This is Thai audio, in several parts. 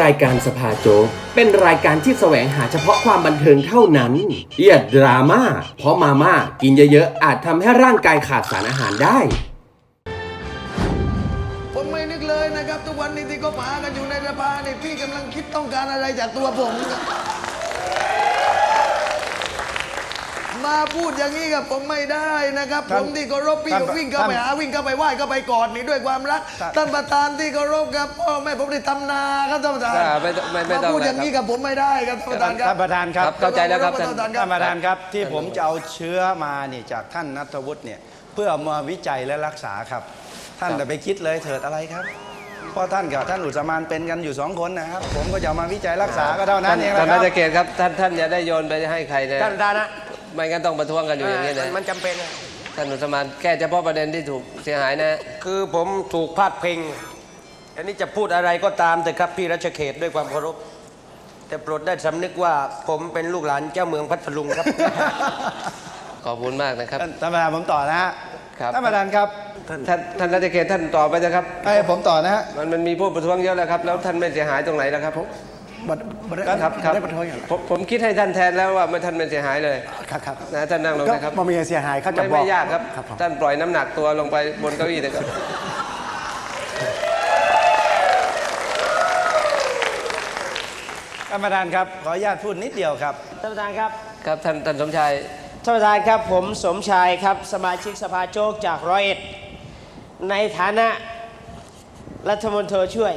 รายการสภาโจ๊กเป็นรายการที่แสวงหาเฉพาะความบันเทิงเท่านั้นอย่าดราม่าเพราะมาม่ากินเยอะๆ อาจทำให้ร่างกายขาดสารอาหารได้ ผมไม่นึกเลยนะครับ ทุกวันนี้ที่ก็หากันอยู่ในสภาเนี่ยพี่กำลังคิดต้องการอะไรจากตัวผมครับ มาพูดอย่างนี้กับผมไม่ได้นะครับ ผท่านมที่เคารพพี่ท่านก็วิ่งเข้าไปท่านหาวิ่งเข้าไปไหว้เข้าไปกอดนี่ด้วยความรักท่าน ท่านประธานที่เคารพครับพ่อแม่ผมได้ทำนาครับท่านประธานอ่าไม่ต้องไม่ไม่มาต้องพูดอย่างนี้นะครับกับผมไม่ได้ครับท่านประธานคท่ารับ นประธานครับครับเข้าใจแล้วครับท่าน ท่านประธานคท่ารับนประธานครับที่ผมจะเอาเชื้อมานี่จากท่านนัทวุฒิเนี่ยเพื่อเอามาวิจัยและรักษาครับ ท่านครับ แต่ไปคิดเลยเถิดอะไรครับเพราะท่านกับท่านอุสมานเป็นกันอยู่สองคนนะครับ ผมก็จะเอามาวิจัยรักษาก็เท่านั้นเองนะท่านครัราบชเกตครับท่านท่านอย่าได้โยนไปให้ใครนะ ท่านประธานนะ ไม่งั้นต้องประท้วงกันอยู่อย่างนี้นะ มันจำเป็นนะท่านอุสมานแก้เฉพาะประเด็นที่ถูกเสียหายนะ คือผมถูกพาดพิง อันนี้จะพูดอะไรก็ตามแต่ครับพี่รัชเขตด้วยความเคารพ แต่โปรดได้สำนึกว่าผมเป็นลูกหลานเจ้าเมืองพัทลุงครับ ขอบคุณมากนะครับ ท่านท่านประธานผมต่อนะฮะครับ ท่านประธานครับท่านท่านราชเกตท่านตอบไปนะครับให้ผมต่อนะฮะ มันมันมีผู้ประท้วงเยอะแล้วครับ แล้วท่านไม่เสียหายตรงไหนแล้วครับผม บัดบัดครับครับได้ประท้วงอย่างไรผมผมคิดให้ท่านแทนแล้วว่าไม่ท่านไม่เสียหายเลย ครับครับนะท่านนั่งลงก็นะครับมันมีเสียหายเขาจะไม่บอไม่กยากครับครับผมท่านปล่อยน้ำหนักตัวลงไปบนเก้าอี้นะครับท่านประธานครับ ขออนุญาตพูดนิดเดียวครับท่านประธานครับครับท่านท่านสมชายท่านประธานครับผมสมชายครับสมาชิกสภาโจ๊กจากร้อยเอ็ดในฐานะรัฐมนตรีช่วย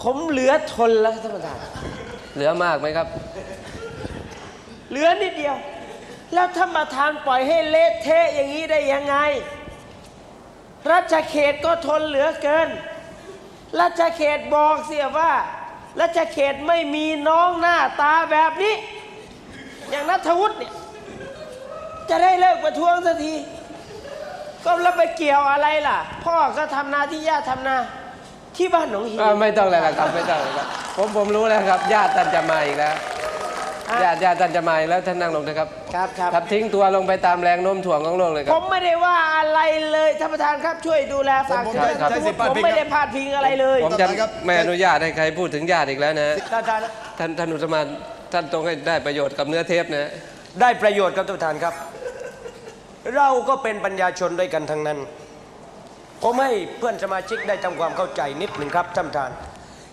ผมเหลือทนแล้วครับท่านประธาน เหลือมากไหมครับ เหลือนิดเดียว แล้วท่านประธานปล่อยให้เละเทะอย่างนี้ได้ยังไง รัชเขตก็ทนเหลือเกิน รัชเขตบอกเสียว่า รัชเขตไม่มีน้องหน้าตาแบบนี้ อย่างนัทวุฒิเนี่ย จะได้เลิกประท้วงสักที ก็แล้วไปเกี่ยวอะไรล่ะ พ่อก็ทำนาที่ย่าทำนา ที่บ้านหนองหิน อ่าไม่ต้องเลยนะครับไม่ต้องเลยครับผมผมรู้แล้วครับ ญาติท่านจะมาอีกแล้วอะ ญาติญาติท่านจะมาอีกแล้วท่านนั่งลงนะครับครับครับ ครับทิ้งตัวลงไปตามแรงโน้มถ่วงของโลกเลยคผรับ มไม่ได้ว่าอะไรเลยท่านประธานครับช่วยดูแลฝากผมถึงครับนัทวุฒิผมไม่ได้พาดพิงอะไรเลยผมจะไม่อนุญาตให้ใครพูดถึงญาติอีกแล้วนะ ท่านประธานนะท่านท่านอุสมานท่านต้องให้ได้ประโยชน์กับเนื้อเทปนะ ได้ประโยชน์ครับท่านประธานครับ เราก็เป็นปัญญาชนด้วยกันทั้งนั้น ผมให้เพื่อนสมาชิกได้ทำความเข้าใจนิดหนึ่งครับท่านประธาน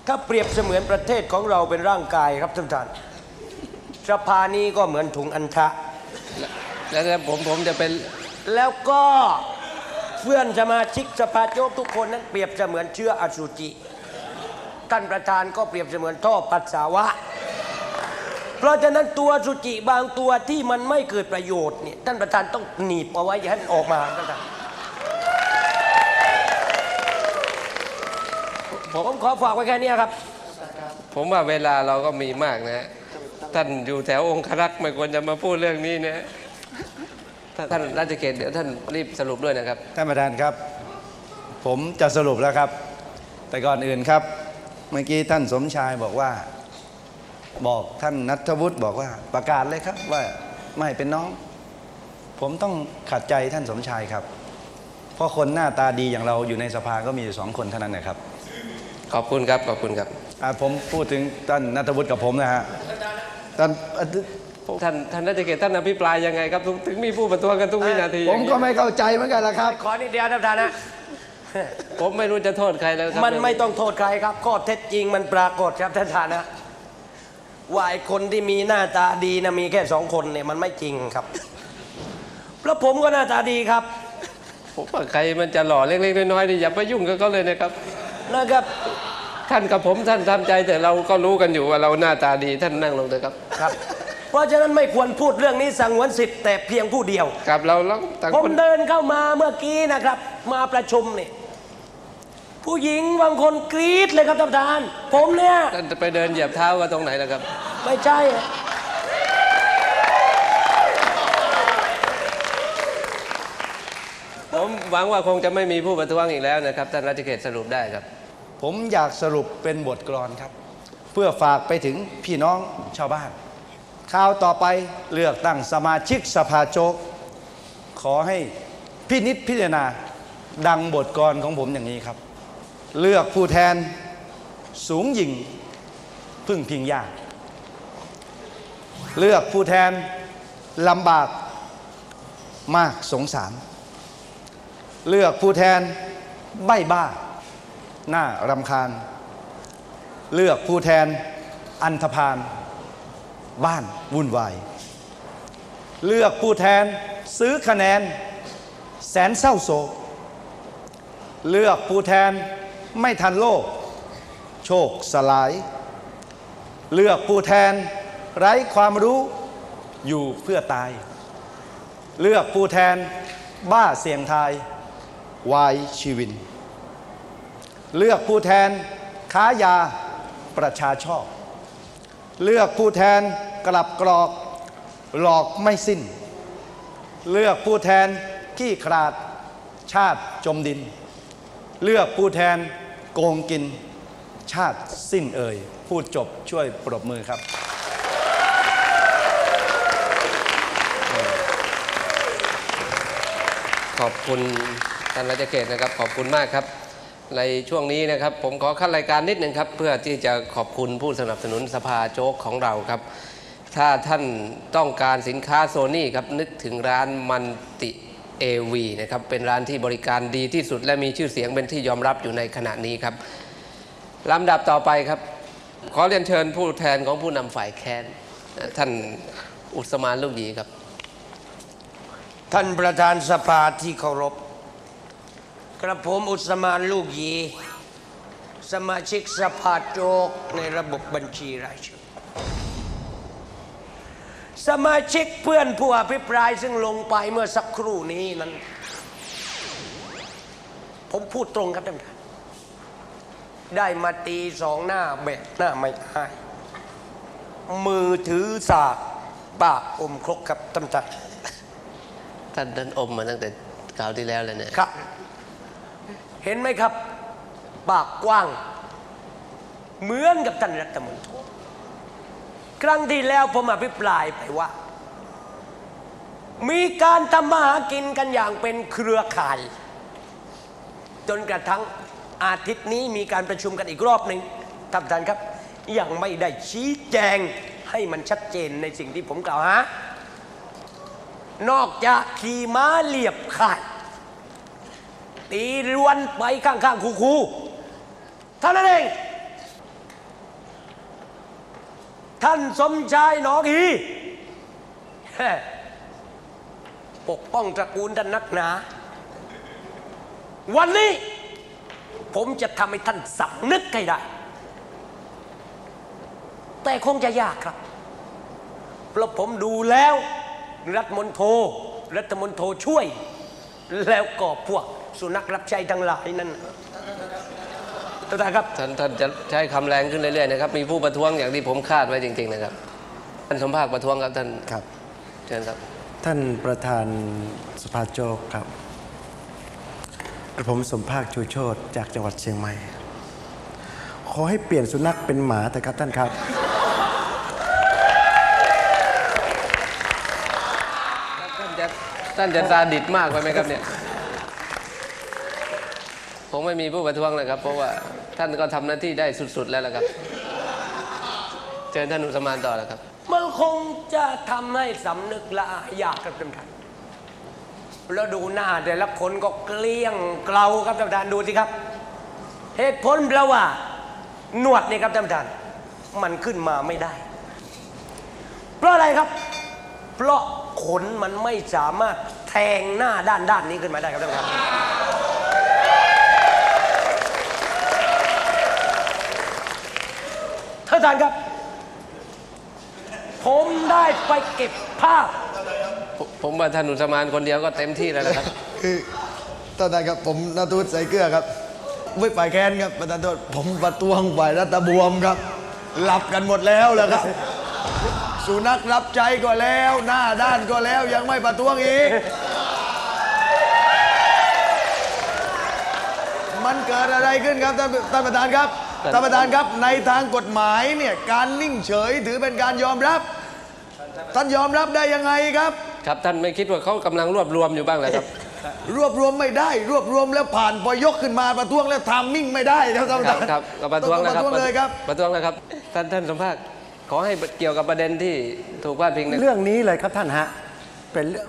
ถ้าเปรียบเสมือนประเทศของเราเป็นร่างกายครับท่านประธานสภานี้ก็เหมือนถุงอันทะ แล้วแล้วผมผมจะเป็นแล้วก็เพื่อนสมาชิกสภาโจ๊กทุกคนนั้นเปรียบเสมือนเชื้ออสุจิ ท่านประธานก็เปรียบเสมือนท่อปัสสาวะ เพราะฉะนั้นตัวอสุจิบางตัวที่มันไม่เกิดประโยชน์เนี่ยท่านประธานต้องหนีบเอาไว้อย่าให้มันออกมาท่านประธาน ผมขอฝากไว้แค่นี้ครับ ผมว่าเวลาเราก็มีมากนะท่านอยู่แถวองครักษ์ไม่ควรจะมาพูดเรื่องนี้นะท่านท่านราชเกตเดี๋ยวท่านรีบสรุปด้วยนะครับ ท่านประธานครับ ผมจะสรุปแล้วครับ แต่ก่อนอื่นครับ เมื่อกี้ท่านสมชายบอกว่า บอกท่านนัทวุฒิบอกว่าประกาศเลยครับว่าไม่เป็นน้อง ผมต้องขัดใจท่านสมชายครับ เพราะคนหน้าตาดีอย่างเราอยู่ในสภาก็มีอยู่สองคนเท่านั้นนะครับ ขอบคุณครับ ขอบคุณครับ อะผมพูดถึงท่านนัทวุฒิกับผมนะฮะท่านอะท่านท่านราชเกตท่านอภิปรายยังไงครับถึงถึงมีผู้ประท้วงกันทุกวินาทีผมก็ไม่เข้าใจเหมือนกันละครับ ขอนิดเดียวท่านประธานนะ ผมไม่รู้จะโทษใครแล้วครับมันไม่ต้องโทษใครครับข้อเท็จจริงมันปรากฏครับท่านประธานนะว่าไอ้คนที่มีหน้าตาดีนะมีแค่สองคนเนี่ยมันไม่จริงครับ แล้วผมก็หน้าตาดีครับ ผมว่าใครมันจะหล่อเล็กๆน้อยๆนี่อย่าไปยุ่งกับเขาเลยนะครับ นะครับ ท่านกับผมท่านทำใจแต่เราก็รู้กันอยู่ว่าเราหน้าตาดีท่านนั่งลงเถอะครับ ครับ เพราะฉะนั้นไม่ควรพูดเรื่องนี้สังวนสิทธิ์แต่เพียงผู้เดียว ครับเราเราต่างผมคนเดินเข้ามาเมื่อกี้นะครับ มาประชุมเนี่ยผู้หญิงบางคนกรี๊ดเลยครับท่านประธาน ผมเนี่ยท่านจะไปเดินเหยียบเท้ากันตรงไหนล่ะครับ ไม่ใช่อะผมหวังว่าคงจะไม่มีผู้ประท้วงอีกแล้วนะครับท่านรัชเกตสรุปได้ครับ ผมอยากสรุปเป็นบทกลอนครับ เพื่อฝากไปถึงพี่น้องชาวบ้านข่าวต่อไปเลือกตั้งสมาชิกสภาโจก ขอให้พินิษพิจารณาดังบทกลอนของผมอย่างนี้ครับ เลือกผู้แทนสูงหยิ่งพึ่งพิงยากเลือกผู้แทนลำบากมากสงสาร เลือกผู้แทนใบ้บ้า น้ารำคาญ เลือกผู้แทนอันธพาลบ้านวุ่นวาย เลือกผู้แทนซื้อคะแนน แสนเศร้าโศก เลือกผู้แทนไม่ทันโลก โชคสลาย เลือกผู้แทนไร้ความรู้อยู่เพื่อตาย เลือกผู้แทนบ้าเสียงทาย วายชีวิน เลือกผู้แทนค้ายาประชาชอบ เลือกผู้แทนกลับกรอกหลอกไม่สิ้น เลือกผู้แทนขี้ขลาดชาติจมดิน เลือกผู้แทนโกงกินชาติสิ้นเอ่ย พูดจบช่วยปรบมือครับ ขอบคุณท่านรัชเกตนะครับ ขอบคุณมากครับ ในช่วงนี้นะครับ ผมขอขั้นรายการนิดหนึ่งครับ เพื่อที่จะขอบคุณผู้สนับสนุนสภาโจ๊กของเราครับ ถ้าท่านต้องการสินค้าโซนี่ครับ นึกถึงร้านมันติเอวีนะครับ เป็นร้านที่บริการดีที่สุด และมีชื่อเสียงเป็นที่ยอมรับอยู่ในขณะนี้ครับลำดับต่อไปครับ ขอเรียนเชิญผู้แทนของผู้นำฝ่ายแค้นท่านอุสมานลูกหยีครับ ท่านประธานสภาที่เคารพ กระผมอุสมานลูกหยี สมาชิกสภาโจกในระบบบัญชีรายชื่อสมาชิกเพื่อนผู้อภิปรายซึ่งลงไปเมื่อสักครู่นี้นั้น ผมพูดตรงครับท่านประธานได้มาตีสองหน้าแบบหน้าไม่อาย มือถือสากปากอมครกครับท่านประธานท่านท่านอมมาตั้งแต่คราวที่แล้วเลยเนี่ย ครับ เห็นไหมครับ ปากกว้าง เหมือนกับท่านรัฐมนตรีครั้งที่แล้วผมอภิปรายไปว่า มีการทำมาหากินกันอย่างเป็นเครือข่าย จนกระทั่งอาทิตย์นี้มีการประชุมกันอีกรอบหนึ่งท่านประธานครับ ยังไม่ได้ชี้แจงให้มันชัดเจนในสิ่งที่ผมกล่าวหานอกจากขี่ม้าเหลียบข่าย ตีรวนไปข้างๆคูๆเท่านั้นเอง ท่านสมชายหนองฮีปกป้องตระกูลท่านนักหนา วันนี้ ผมจะทำให้ท่านสำนึกให้ได้ แต่คงจะยากครับเพราะผมดูแล้ว รัฐมนโทรัฐมนโทช่วย แล้วก็พวก สุนัขรับใช้ทั้งหลายนั่นท่านประธานครับท่านท่านจะใช้คำแรงขึ้นเรื่อยๆนะครับ มีผู้ประท้วงอย่างที่ผมคาดไว้จริง ๆ นะครับ ท่านสมภาคประท้วงครับท่านครับเชิญครับ ท่านประธานสภาโจกครับกระผมสมภาคชูโชตจากจังหวัดเชียงใหม่ ขอให้เปลี่ยนสุนัขเป็นหมาแต่ครับท่านครับ ท่านจะท่านจะซาดิสมากไปไหมครับเนี่ยค งไม่มีผู้ประท้วงเลยครับ เพราะว่าท่านก็ทำหน้าที่ได้สุด ๆ แล้วละครับ เชิญท่านอุสมานต่อแล้วครับ มันคงจะทำให้สำนึกละอายากครับท่านประธานแล้วดูหน้าแต่ละคนก็เกลี้ยงเกลาครับท่านประธานดูสิครับ เหตุผลเพราะว่าหนวดนี่ครับท่านประธานมันขึ้นมาไม่ได้ เพราะอะไรครับ เพราะขนมันไม่สามารถแทงหน้าด้านด้านนี้ขึ้นมาได้ครับท่านประธาน ท่านประธานครับ ผมได้ไปเก็บภาพ ผมผมว่าท่านอุสมานคนเดียวก็เต็มที่แล้วนะครับ คือท่านประธานครับผมนาทูตใส่เกลือครับวิปฝ่ายแค้นครับประธานโทษผมประท้วงฝ่ายรัฐบวมครับ หลับกันหมดแล้วแหละครับ สุนัขรับใจก็แล้ว หน้าด้านก็แล้วยังไม่ประท้วงอีก มันเกิดอะไรขึ้นครับท่านท่านประธานครับ ท่านประธานครับในทางกฎหมายเนี่ยการนิ่งเฉยถือเป็นการยอมรับ ท่านยอมรับได้ยังไงครับ ครับท่านไม่คิดว่าเขากำลังรวบรวมอยู่บ้างเหรอครับ รวบรวมไม่ได้ รวบรวมแล้วผ่านพอยกขึ้นมาประท้วงแล้วทามมิ่งไม่ได้ครับท่านประคธารับนครับก็ประท้วงต้นะอครับประท้วงเลยครับ ประท้วงนะครับ ท่านท่านสมภาคขอให้เกี่ยวกับประเด็นที่ถูกพาดพิงนะเรื่องนี้เลยครับท่านฮะเป็นเรื่อง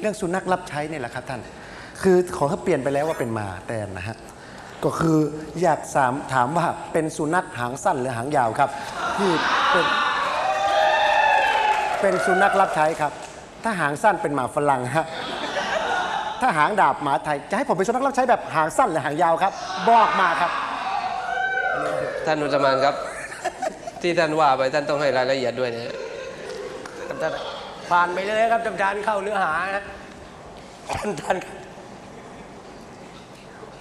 เรื่องสุนัขรับใช้นี่แหละครับท่าน คือขอให้เปลี่ยนไปแล้วว่าเป็นหมาแทนนะฮะ ก็คืออยากสามถามว่าเป็นสุนัขหางสั้นหรือหางยาวครับ ที่เป็นเป็นสุนัขรับใช้ครับ ถ้าหางสั้นเป็นหมาฝรั่งฮะถ้าหางดาบหมาไทยจะให้ผมเป็นสุนัขรับใช้แบบหางสั้นหรือหางยาวครับ บอกมาครับ ท่านอุตมานครับ ที่ท่านว่าไปท่านต้องให้รายละเอียดด้วยนะฮะครับท่านผ่านไปเลยครับท่านประธานเข้าเนื้อหานะท่านท่านครับ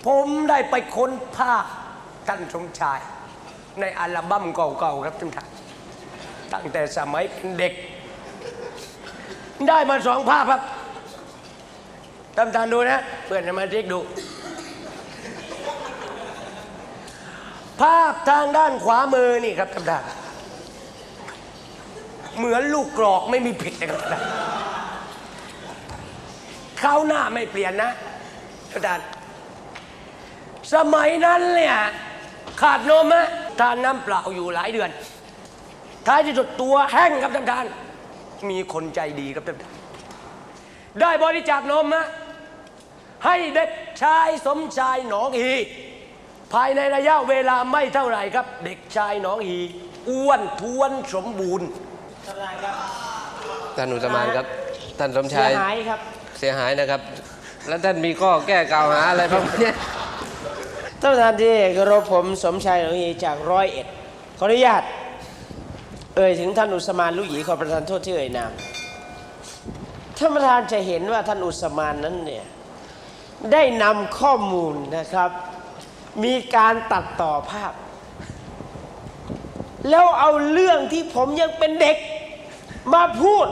ผมได้ไปค้นภาพท่านสมชาย ในอัลบั้มเก่าๆครับท่านท่านตั้งแต่สมัยเป็นเด็ก ได้มาสองภาพครับท่านประธานดูนะ เพื่อนสมาชิกดู ภาพทางด้านขวามือนี่ครับท่านประธานเหมือนลูกกรอกไม่มีผิดนะครับท่านข้าวหน้าไม่เปลี่ยนนะท่านประธาน สมัยนั้นเนี่ยขาดนมะทานน้ำเปล่าอยู่หลายเดือน ท้ายที่สุดตัวแห้งครับท่านประธานมีคนใจดีครับท่านประธานได้บริจาคนมะให้เด็กชายสมชายหนองอีภายในระยะเวลาไม่เท่าไหร่ครับ เด็กชายหนองอีอ้วนท้วนสมบูรณ์ท่านอุตมานครับท่านสมเสีชายยหายครับ เสียหายนะครับ แล้วท่านมีข้อแก้กล่าวหาอะไรบ้างไหมเนี่ย ท่านประธานที่เคารพผมสมชายหลวงอีจากร้อยเอ็ดขออนุญาต เอ่ยถึงท่านอุสมานลุกหยีขอประทานโทษที่เอ่ยนามท่านประธานจะเห็นว่าท่านอุสมานนั้นเนี่ยได้นำข้อมูลนะครับ มีการตัดต่อภาพ แล้วเอาเรื่องที่ผมยังเป็นเด็กมาพูด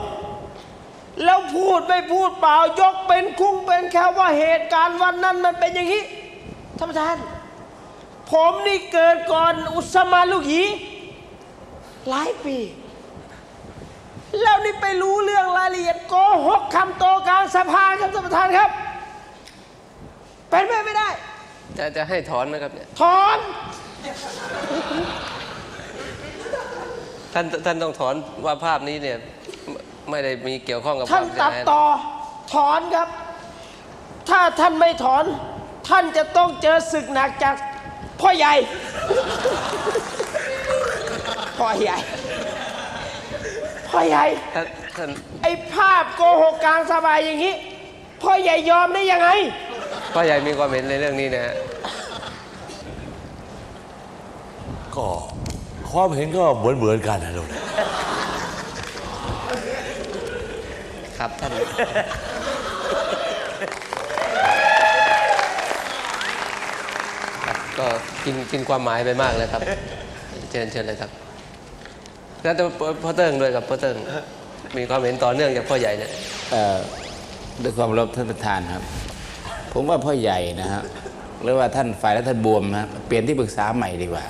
แล้วพูดไม่พูดเปล่ายกเป็นคุ้งเป็นแค่ว่าเหตุการณ์วันนั้นมันเป็นอย่างนี้ท่านประธาน ผมนี่เกิดก่อนอุสมานลูกหยีหลายปี แล้วนี่ไปรู้เรื่องรายละเอียดโกหกคำโตกลางสภาครับท่านประธานครับ เป็นไปไม่ได้ จะจะให้ถอนไหมครับเนี่ย ถอน ท่านท่านต้องถอนว่าภาพนี้เนี่ย ไม่ไม่ได้มีเกี่ยวข้องกับท่านควมเสียตัดหายต่อ ถอนครับ ถ้าท่านไม่ถอน ท่านจะต้องเจอศึกหนักจาก พ่อใหญ่ พ่อใหญ่ พ่อใหญ่ ท่านท่านไอ้ภาพโกหกกลางสบายอย่างนี้ พ่อใหญ่ยอมได้ยังไง พ่อใหญ่มีความเห็นในเรื่องนี้นะฮะก็ความเห็นก็เหมือนเหมือนๆกันนะลูกครับท่าน ครับ ก็กินกินความหมายไปมากเลยครับ เชิญเชิญเลยครับแล้วแต่พ่อเติ้งด้วยกับพ่อเติ้งมีความเห็นต่อเนื่องจากพ่อใหญ่เนี่ยเอ่อด้วยความเคารพท่านประธานครับ ผมว่าพ่อใหญ่นะฮะหรือว่าท่านฝ่ายรัฐบวมนะเปลี่ยนที่ปรึกษาใหม่ดีกว่า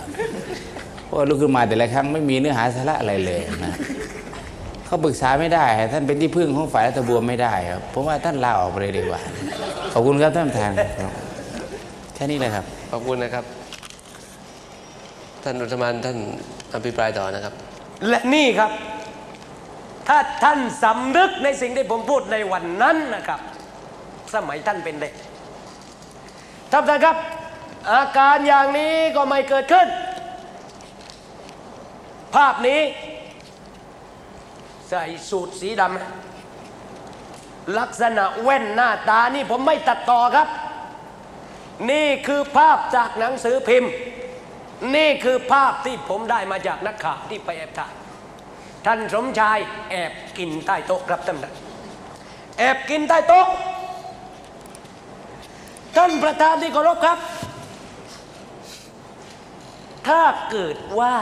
เพราะว่าลุกขึ้นมาแต่ละครั้งไม่มีเนื้อหาสาระอะไรเลยนะเขาปรึกษาไม่ได้ ท่านเป็นที่พึ่งของฝ่ายรัฐบวมไม่ได้ครับผมว่าท่านลาออกไปเลยดีกว่าขอบคุณครับท่านประธานครับแค่นี้เลยครับ ขอบคุณนะครับ ท่านอุตมานท่านอภิปรายต่อนะครับ และนี่ครับ ถ้าท่านสำนึกในสิ่งที่ผมพูดในวันนั้นนะครับ สมัยท่านเป็นเด็กท่านประธานครับ อาการอย่างนี้ก็ไม่เกิดขึ้น ภาพนี้ ใส่สูทสีดำลักษณะแว่นหน้าตานี่ผมไม่ตัดต่อครับ นี่คือภาพจากหนังสือพิมพ์ นี่คือภาพที่ผมได้มาจากนักข่าวที่ไปแอบถ่ายท่านสมชายแอบกินใต้โต๊ะครับท่านแอบกินใต้โต๊ะ ท่านประธานที่เคารพครับ ถ้าเกิดว่า